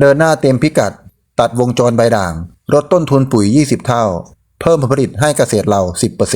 เดินหน้าเต็มพิกัด ตัดวงจรใบด่าง ลดต้นทุนปุ๋ย 20 เท่า เพิ่มผลผลิตให้เกษตรเรา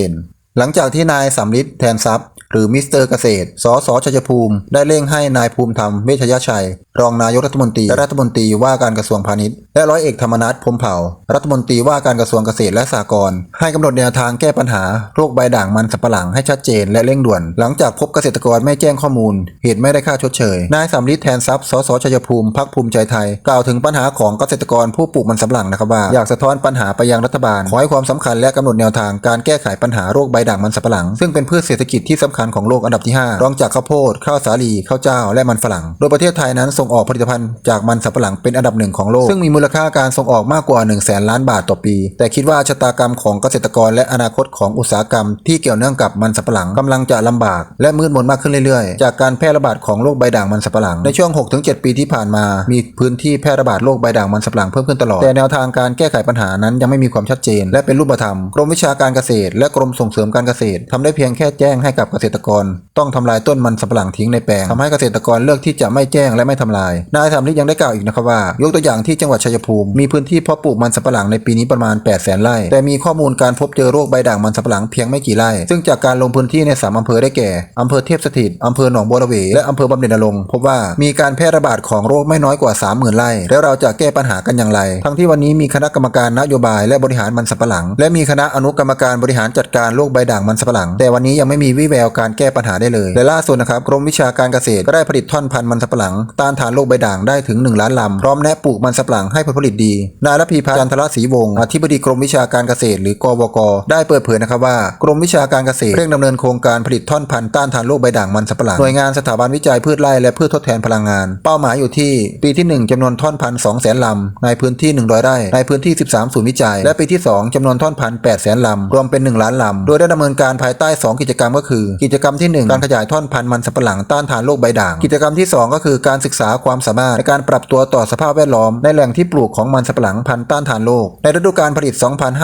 10%หลังจากที่นายสำลิดแทนทรัพย์ หรือมิสเตอร์เกษตร สสชัยภูมิ ได้เร่งให้นายภูมิธรรมเวชยชัย รองนายกรัฐมนตรีและรัฐมนตรีว่าการกระทรวงพาณิชย์และร้อยเอกธรรมนัฐพรมเผ่า รัฐมนตรีว่าการกระทรวงเกษตรและสหกรณ์ให้กำหนดแนวทางแก้ปัญหาโรคใบด่างมันสำปะหลังให้ชัดเจนและเร่งด่วน หลังจากพบเกษตรกรไม่แจ้งข้อมูล เหตุไม่ได้ค่าชดเชย นายสำลิดแทนทรัพย์สสชัยภูมิพักภูมิใจไทย กล่าวถึงปัญหาของเกษตรกรผู้ปลูกมันสำปะหลังนะครับว่าอยากสะท้อนปัญหาไปยังรัฐบาล ขอให้ความสำคัญและกำหนดแนวทางการแก้ไขปัญหาโรคใบด่างมันสำปะหลัง ซึ่งเป็นพืชเศรษฐกิจที่สำคัญของโลกอันดับที่ 5 รองจากข้าวโพดข้าวสาลีข้าวเจ้าและมันฝรั่ง โดยประเทศไทยนั้นส่งออกผลิตภัณฑ์จากมันสำปะหลังเป็นอันดับหนึ่งของโลกซึ่งมีมูลค่าการส่งออกมากกว่า 1 0 0 0 0แสนล้านบาทต่อปี แต่คิดว่าชะตากรรมของเกษตรกรและอนาคตของอุตสาหกรรมที่เกี่ยวเนื่องกับมันสำปะหลังกำลังจะลำบาก และมืดมนมากขึ้นเรื่อยๆ จากการแพร่ระบาดของโรคใบด่างมันสำปะหลัง ในช่วง 6-7 ปีที่ผ่านมา มีพื้นที่แพร่ระบาดโรคใบด่างมันสำปะหลังเพิ่มขึ้นตลอด แต่แนวทางการแก้ไขปัญหานั้นยังไม่มีความชัดเจน และเป็นรูปธรรม กรมวิชาการเกษตร และกรมส่งเสริมการเกษตรทำได้เพียงแค่แจ้งให้กับเกษตรกร ต้องทำลายต้นมันสำปะหลังทิ้งในแปลงทำให้เกษตรกรเลือกที่จะไม่แจ้งและไม่ทำลาย นายสามฤทธิ์ยังได้กล่าวอีกนะครับว่ายกตัวอย่างที่จังหวัดชัยภูมิ มีพื้นที่เพาะปลูกมันสำปะหลังในปีนี้ประมาณ 8 0 0 0 0 0ไร่ แต่มีข้อมูลการพบเจอโรคใบด่างมันสำปะหลังเพียงไม่กี่ไร่ ซึ่งจากการลงพื้นที่ในสามอำเภอได้แก่อำเภอเทพสถิตอำเภอหนองบัวระเว และอำเภอบำเหน็จนรงพบว่ามีการแพร่ระบาดของโรคไม่น้อยกว่า 30,000 ไร่ แล้วเราจะแก้ปัญหากันอย่างไร ทั้งที่วันนี้มีคณะกรรมการนโยบายและบริหารมันสำปะหลัง และมีคณะอนุกรรมการบริหารจัดการโรคใบด่างมันสำปะหลัง แต่วันนี้ยังไม่มีวิแววการแก้ปัญหาได้เลย และล่าสุดนะครับกรมวิชาการเกษตรก็ได้ผลิตท่อนพันธุ์มันสำปะหลังต้านทานโรคใบด่างได้ถึง 1 ล้านลำพร้อมแนะปลูกมันสำปะหลังให้ผลผลิตดี นายรพีพัฒน์จันทรศรีวงศ์อธิบดีกรมวิชาการเกษตร หรือกวก ได้เปิดเผยนะครับว่ากรมวิชาการเกษตรเร่งดำเนินโครงการผลิตท่อนพันธุ์ต้านทานโรคใบด่างมันสำปะหลังหน่วยงานสถาบันวิจัยพืชไร่และพืชทดแทนพลังงาน เป้าหมายอยู่ที่ปีที่ 1จำนวนท่อนพันธุ์2แสนลำในพื้นที่ 100 ไร่ในพื้นที่ 13 ศูนย์วิจัย และปีที่ 2จำนวนท่อนพันธุ์8แสนลำรวมเป็น 1 ล้านลำโดยได้ดำเนินการภายใต้ 2 กิจกรรมก็คือ กิจกรรมที่ 1 การขยายท่อนพันธุ์มันสำปะหลังต้านทานโรคใบด่าง กิจกรรมที่ 2 ก็คือการศึกษาความสามารถในการปรับตัวต่อสภาพแวดล้อมในแหล่งที่ปลูกของมันสำปะหลังพันธุ์ต้านทานโรคในฤดูกาลผลิต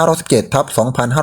2517ทับ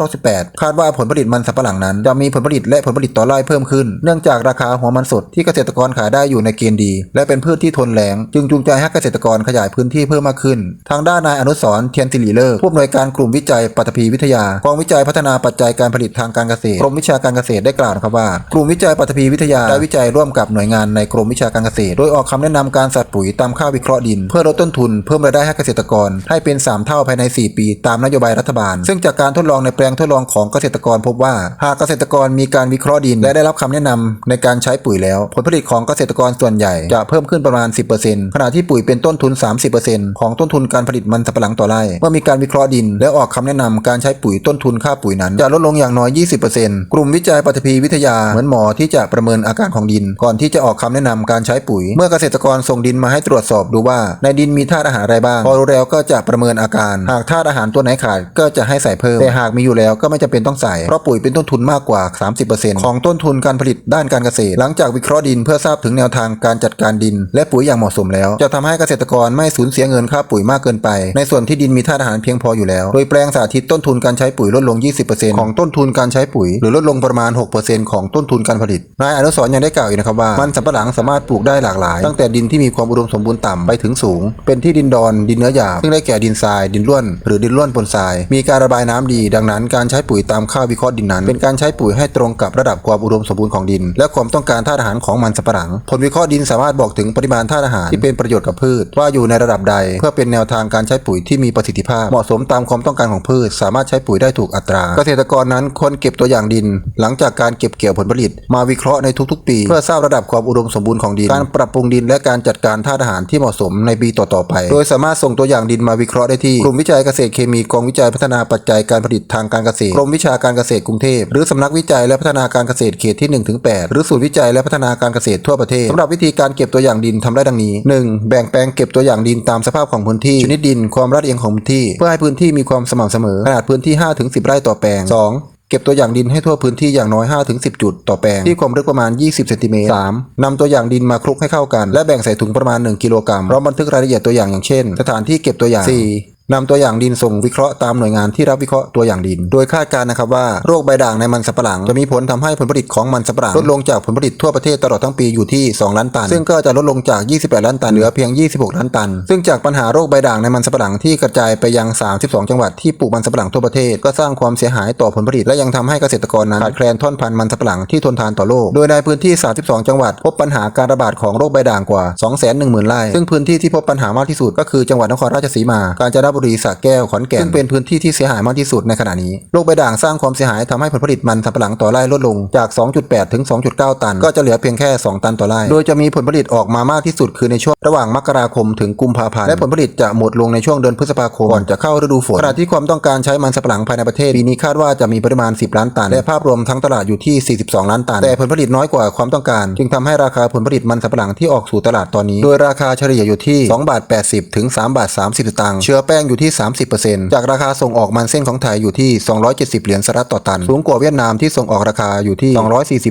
2518 คาดว่าผลผลิตมันสำปะหลังนั้น จะมีผลผลิตและผลผลิตต่อไร่เพิ่มขึ้น เนื่องจากราคาหัวมันสดที่เกษตรกรขายได้อยู่ในเกณฑ์ดี และเป็นพืชที่ทนแล้ง จึงจูงใจให้เกษตรกรขยายพื้นที่เพิ่มมากขึ้น ทางด้านนายอนุสรเทียนสิริเลิศผู้อำนวยการกลุ่มวิจัยปัตภีวิทยากองวิจัยพัฒนาปัจจัยการผลิตทางการเกษตรกรมวิชาการเกษตรได้กล่าวนะครับว่ากลุ่มวิจัยปัตภีวิทยาได้วิจัยร่วมกับหน่วยงานในกรมวิชาการเกษตร โดยออกคำแนะนำการสัดปุ๋ยตามค่าวิเคราะห์ดิน เพื่อลดต้นทุนเพิ่มรายได้ให้เกษตรกร ให้เป็น 3 เท่าภายใน 4 ปี ตามนโยบายรัฐบาล ซึ่งจากการทดลองในแปลงทดลองของเกษตรกรพบว่า หากเกษตรกรมีการวิเคราะห์ดิน และได้รับคำแนะนำในการใช้ปุ๋ยแล้ว ผลผลิตของเกษตรกรส่วนใหญ่จะเพิ่มขึ้นประมาณ 10%ขณะที่ปุ๋ยเป็นต้นทุน 30%ของต้นทุนการผลิตมันสำปะหลังต่อไร่เมื่อมีการวิเคราะห์ดิน และออกคำแนะนำการใช้ปุ๋ยต้นทุนค่าปุ๋ยนั้น จะลดลงอย่างน้อย 20%กลุ่มวิจัยปฐพีวิทยาเหมือนหมอที่จะประเมินอาการของดิน ก่อนที่จะออกคำแนะนำการใช้ปุ๋ย เมื่อเกษตรกรส่งดินมาให้ตรวจสอบดูว่าในดินมีธาตุอาหารอะไรบ้างพอรู้แล้วก็จะประเมินอาการ หากธาตุอาหารตัวไหนขาดก็จะให้ใส่เพิ่ม แต่หากมีอยู่แล้วก็ไม่จำเป็นต้องใส่ เพราะปุ๋ยเป็นต้นทุนมากกว่า 30%ของต้นทุนการผลิตด้านการเกษตร หลังจากวิเคราะห์ดินเพื่อทราบถึงแนวทางการจัดการดิน และปุ๋ยอย่างเหมาะสมแล้ว จะทำให้เกษตรกรไม่สูญเสียเงินค่าปุ๋ยมากเกินไป ในส่วนที่ดินมีธาตุอาหารเพียงพออยู่แล้ว โดยแปลงสาธิตต้นทุนการใช้ปุ๋ยลดลง 20%ของต้นทุนการใช้ปุ๋ย หรือลดลงประมาณ 6%ของต้นทุนการผลิตนายอนุสรยังได้กล่าวอีกนะครับว่ามันสำปะหลังสามารถปลูกได้หลากหลาย ตั้งแต่ดินที่มีความอุดมสมบูรณ์ต่ำไปถึงสูง เป็นที่ดินดอนดินเนื้อหยาบซึ่งได้แก่ดินทราย ดินร่วน หรือดินร่วนปนทราย มีการระบายน้ำดี ดังนั้นการใช้ปุ๋ยตามค่าวิเคราะห์ดินนั้น เป็นการใช้ปุ๋ยให้ตรงกับระดับความอุดมสมบูรณ์ของดิน และความต้องการธาตุอาหารของมันสปะหลัง ผลวิเคราะห์ดินสามารถบอกถึงปริมาณธาตุอาหารที่เป็นประโยชน์กับพืช ว่าอยู่ในระดับใด เพื่อเป็นแนวทางการใช้ปุ๋ยที่มีประสิทธิภาพเหมาะสมตามความต้องการของพืช สามารถใช้ปุ๋ยได้ถูกอัตรา เกษตรกรนั้นควรเก็บตัวอย่างดิน หลังจากการเก็บเกี่ยวผลผลิต มาวิเคราะห์ในทุกๆ ปี เพื่อทราบระดับความอุดมสมบูรณ์ของดิน การปรับปรุงดินและการจัดการธาตุอาหารที่เหมาะสมในปีต่อๆไป โดยสามารถส่งตัวอย่างดินมาวิเคราะห์ได้ที่กลุ่มวิจัยเกษตรเคมีกองวิจัยพัฒนาปัจจัยการผลิตทางการเกษตรกรมวิชาการเกษตรกรุงเทพหรือสำนักวิจัยและพัฒนาการเกษตรเขตที่1ถึง8หรือศูนย์วิจัยและพัฒนาการเกษตรทั่วประเทศสำหรับวิธีการเก็บตัวอย่างดินทำได้ดังนี้ 1. แบ่งแปลงเก็บตัวอย่างดินตามสภาพของพื้นที่ชนิดดินความลาดเอียงของพื้นที่ เพื่อให้พื้นที่มีความสม่ำเสมอขนาดพื้นที่5ถึง10 ไร่ต่อแปลง 2. เก็บตัวอย่างดินให้ทั่วพื้นที่อย่างน้อย 5-10 จุดต่อแปลง ที่ความลึกประมาณ 20 เซนติเมตร 3. นำตัวอย่างดินมาคลุกให้เข้ากัน และแบ่งใส่ถุงประมาณ 1 กิโลกรัมพร้อมบันทึกรายละเอียดตัวอย่างอย่างเช่น สถานที่เก็บตัวอย่าง 4. นำตัวอย่างดินส่งวิเคราะห์ตามหน่วยงานที่รับวิเคราะห์ตัวอย่างดิน โดยคาดการณ์นะครับว่าโรคใบด่างในมันสำปะหลัง จะมีผลทำให้ผลผลิตของมันสำปะหลังลดลงจากผลผลิตทั่วประเทศตลอดทั้งปีอยู่ที่ 2 ล้านตัน ซึ่งก็จะลดลงจาก 28 ล้านตันเหลือเพียง 26 ล้านตัน ซึ่งจากปัญหาโรคใบด่างในมันสำปะหลังที่กระจายไปยัง 32 จังหวัดที่ปลูกมันสำปะหลังทั่วประเทศก็สร้างความเสียหายต่อผลผลิตและยังทำให้เกษตรกรนั้นขาดแคลนท่อนพันธุ์มันสำปะหลังที่ทนทานต่อโรคโดยในพื้นที่ 32 จังหวัด พบปัญหาการระบาดของโรคใบด่างกว่า 210,000ไร่ซึ่งพื้นที่ที่พบปัญหามากที่สุดก็คือจังหวัดนครราชสีมากาญจนบุบุรีสระแก้วขอนแก่นซึ่งเป็นพื้นที่ที่เสียหายมากที่สุดในขณะนี้โรคใบด่างสร้างความเสียหายทำให้ผลผลิตมันสำปะหลังต่อไร่ลดลงจาก 2.8 ถึง 2.9 ตัน ก็จะเหลือเพียงแค่ 2 ตันต่อไร่ โดยจะมีผลผลิตออกมามากที่สุดคือในช่วงระหว่างมกราคมถึงกุมภาพันธ์และผลผลิตจะหมดลงในช่วงเดือนพฤษภาคมก่อนจะเข้าฤดูฝนขณะที่ความต้องการใช้มันสำปะหลังภายในประเทศปีนี้คาดว่าจะมีปริมาณ 10 ล้านตันและภาพรวมทั้งตลาดอยู่ที่ 42 ล้านตัน แต่ผลผลิตน้อยกว่าความต้องการ จึงทำให้ราคาผลผลิตมันสำปะหลังที่ออกสู่ตลาดตอนนี้ โดยราคาเฉลี่ยอยู่ที่2บาท80 ถึง3บาท30สตางค์เชื้อแป้งอยู่ที่ 30%จากราคาส่งออกมันเส้นของไทยอยู่ที่ 270 เหรียญสหรัฐต่อตัน สูงกว่าเวียดนามที่ส่งออกราคาอยู่ที่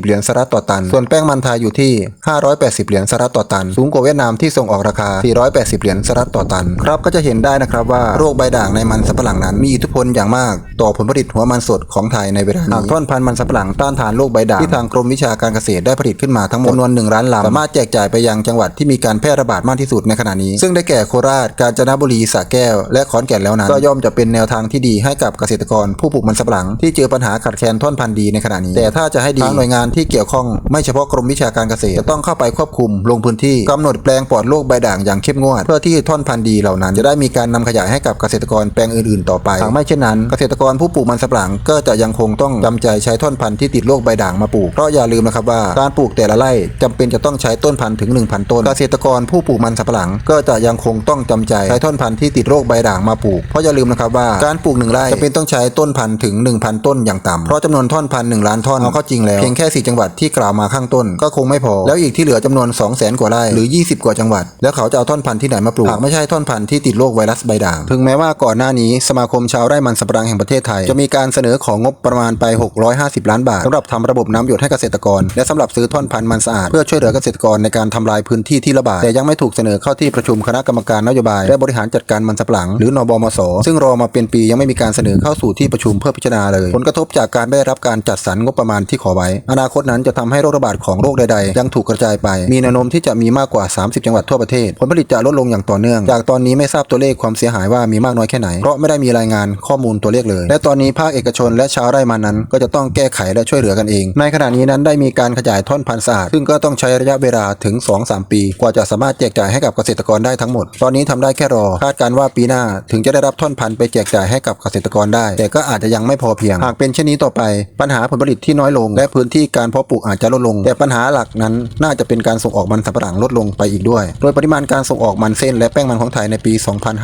240 เหรียญสหรัฐต่อตัน ส่วนแป้งมันไทยอยู่ที่ 580 เหรียญสหรัฐต่อตัน สูงกว่าเวียดนามที่ส่งออกราคา 480 เหรียญสหรัฐต่อตัน ครับก็จะเห็นได้นะครับว่าโรคใบด่างในมันสำปะหลังนั้นมีอิทธิพลอย่างมาก ต่อผลผลิตหัวมันสดของไทยในเวลานี้หากท่อนพันธุ์มันสำปะหลังต้านทานโรคใบด่างที่ทางกรมวิชาการเกษตรได้ผลิตขึ้นมาทั้งหมดจำนวน1ล้านลำสามารถแจกจ่ายไปยังจังหวัดที่มีการแพร่ระบาดมากที่สุดในขณะนี้ ซึ่งได้แก่โคราช กาญจนบุรีสระแก้ว และขอนแก่นแล้วนั้นก็ย่อมจะเป็นแนวทางที่ดีให้กับเกษตรกรผู้ปลูกมันสำปะหลัง ที่เจอปัญหาขาดแคลนท่อนพันธุ์ดีในขณะนี้ แต่ถ้าจะให้ดีทางหน่วยงานที่เกี่ยวข้องไม่เฉพาะกรมวิชาการเกษตรจะต้องเข้าไปควบคุมลงพื้นที่กำหนดแปลงปลอดโรคใบด่างอย่างเข้มงวด เพื่อที่ท่อนพันธุ์ดีเหล่านั้น จะได้มีการนำขยายให้กับเกษตรกรแปลงอื่นๆ ต่อไปหากไม่เช่นนั้น เกษตรกรผู้ปลูกมันสำปะหลัง ก็จะยังคงต้องจำใจใช้ท่อนพันธุ์ที่ติดโรคใบด่างมาปลูกเพราะอย่าลืมนะครับว่าการปลูกแต่ละไร่จำเป็นจะต้องใช้ต้นพันธุ์ถึง 1,000 ต้น เกษตรกรผู้ปลูกมันสำปะหลัง ก็จะยังคงต้องจำใจใช้ท่อนพันธุ์ที่ติดโรคใบด่างมาปลูก เพราะอย่าลืมนะครับว่าการปลูกหนึ่งไร่จะเป็นต้องใช้ต้นพันธุ์ถึง 1,000 ต้นอย่างต่ำเพราะจำนวนท่อนพันธุ์หนึ่งล้านท่อนเอาเข้าจริงแล้วเพียงแค่สี่จังหวัดที่กล่าวมาข้างต้นก็คงไม่พอ แล้วอีกที่เหลือจำนวน 2 0 0 0 0 0กว่าไร่หรือ 20 กว่าจังหวัด แล้วเขาจะเอาท่อนพันธุ์ที่ไหนมาปลูกหากไม่ใช่ท่อนพันธุ์ที่ติดโรคไวรัสใบด่างถึงแม้ว่าก่อนหน้านี้สมาคมชาวไร่มันสำปะหลังแห่งประเทศไทย จะมีการเสนอของงบประมาณไป 650 ล้านบาทสำหรับทำระบบน้ำหยดให้เกษตรกร และสำหรับซื้อท่อนพันธุ์มันสะอาดเพื่อช่วยเหลือเกษตรกรในการทำลายพื้นที่ที่ระบาดแต่ยังไม่ถูกเสนอเข้าที่ประชุมคณะกรรมการนโยบายและบริหารจัดการมันสำปะหลังหรือนบมส ซึ่งรอมาเป็นปียังไม่มีการเสนอเข้าสู่ที่ประชุมเพื่อพิจารณาเลย ผลกระทบจากการไม่ได้รับการจัดสรรงบประมาณที่ขอไว้ อนาคตนั้นจะทำให้โรคระบาดของโรคใดๆ ยังถูกกระจายไป มีแนวโน้มที่จะมีมากกว่า 30 จังหวัดทั่วประเทศ ผลผลิตจะลดลงอย่างต่อเนื่อง จากตอนนี้ไม่ทราบตัวเลขความเสียหายว่ามีมากน้อยแค่ไหน เพราะไม่ได้มีรายงานข้อมูลตัวเลขเลย และตอนนี้ภาคเอกชนและชาวไร่มันนั้น ก็จะต้องแก้ไขและช่วยเหลือกันเอง ในขณะนี้นั้นได้มีการขยายท่อนพันธุ์สะอาด ซึ่งก็ต้องใช้ระยะเวลาถึง 2-3 ปี กว่าจะสามารถแจกจ่ายให้กับเกษตรกรได้ทั้งหมด ตอนนี้ทำได้แค่รอ คาดการว่าปีหน้าถึงจะได้รับท่อนพันธุ์ไปแจกจ่ายให้กับเกษตรกรได้ แต่ก็อาจจะยังไม่พอเพียง หากเป็นเช่นนี้ต่อไป ปัญหาผลผลิตที่น้อยลง และพื้นที่การเพาะปลูกอาจจะลดลง แต่ปัญหาหลักนั้นน่าจะเป็นการส่งออกมันสำปะหลังลดลงไปอีกด้วย โดยปริมาณการส่งออกมันเส้นและแป้งมันของไทยในปี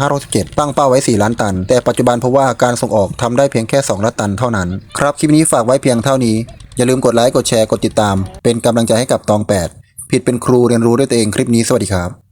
2517ตั้งเป้าไว้ 4 ล้านตัน แต่ปัจจุบันพบว่าการส่งออกทำได้เพียงแค่ 2ล้านตันเท่านั้น ครับคลิปนี้ฝากไว้เพียงเท่านี้ อย่าลืมกดไลค์กดแชร์กดติดตาม เป็นกำลังใจให้กับตอง 8 ผิดเป็นครูเรียนรู้ด้วยตัวเองคลิปนี้สวัสดีครับ